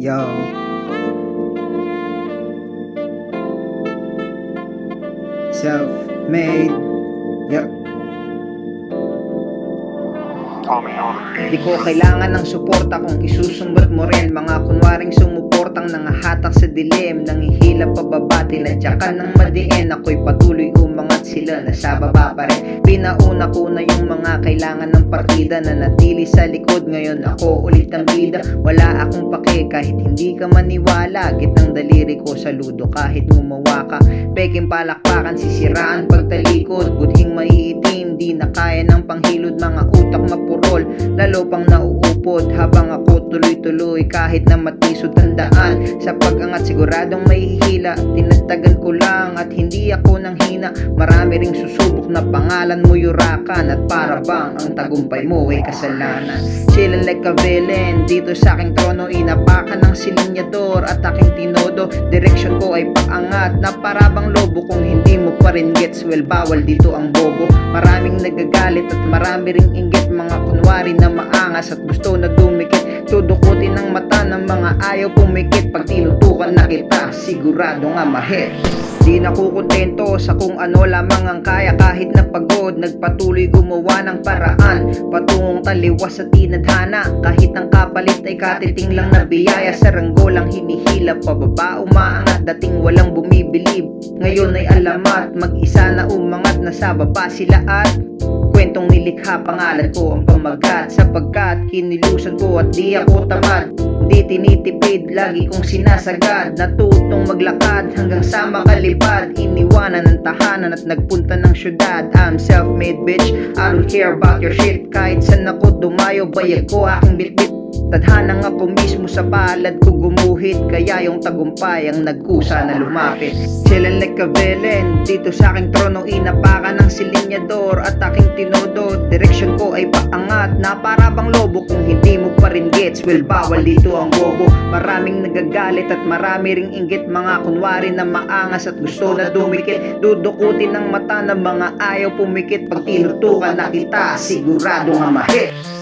Yo. Self-made. Beat. Di ko kailangan ng suporta kung isusumbat mo rin Mga kunwaring sumuportang nangahatak sa dilim Nangihila pababa, tinadyakan ng madiin Ako'y patuloy sila, nasa baba pa rin. Pinauna ko na yung mga kailangan ng partida Na natili sa likod, ngayon ako ulit ang bida Wala akong pake. Kahit hindi ka maniwala Gitang daliri ko. Saludo kahit gumawa ka. Peking palakpakan, sisiraan pagtalikod Budhing maiitim, di na kaya ng panghilod. Mga utak mapurol, lalo pang nauupod. Habang ako tuloy-tuloy kahit na matisod tandaan. Sa pag-angat siguradong mahihila Tinatagan ko lang at hindi ako nang hina Marami ring susubok na pangalan mo yurakan At para bang ang tagumpay mo ay kasalanan. Chillin' like a villain Dito sa aking trono inapakan ng silinyador At aking tinodo. Direksyon ko ay paangat Na para bang lobo. Kung hindi mo pa rin gets Well bawal dito ang bobo. Maraming nagagalit at marami ring inggit. Mga kunwari na maangas at gusto na dumikit. Tudukutin ang mata ng mga ayaw pumikit. Pag tinutukan na kita sigurado nga mahit Di na kukontento sa kung ano lamang ang kaya kahit na pagod Nagpatuloy gumawa ng paraan. Patungong taliwas sa tinadhana Kahit ang kapalit ay katiting lang na biyaya. Sa ranggolang hinihila pababa umaangat Dating walang bumibilib. Ngayon ay alamat Mag-isa na umangat Nasa baba sila at Kwentong nilikha pangalan ko ang pamagat. Sapagkat kinilusan ko at di ako tamad Di tinitipid, lagi kong sinasagad. Natutong maglakad hanggang sa makalipad. Iniwanan ng tahanan at nagpunta ng syudad. I'm self-made bitch, I don't care about your shit. Kahit saan ako dumayo, bayag ko aking bitbit. Tadhana nga po mismo sa palad ko gumuhit. Kaya yung tagumpay ang nagkusa na lumapit. Chillin' like a villain Dito sa aking trono inapakan ng silinyador At aking tinodo Direksyon ko ay paangat Na para bang lobo kung hindi pa rin gets. Well bawal dito ang bobo. Maraming nagagalit at marami ring inggit. Mga kunwari na maangas at gusto na dumikit. Dudukutin ng mata ng mga ayaw pumikit. Pag tinutukan na kita sigurado nga mahit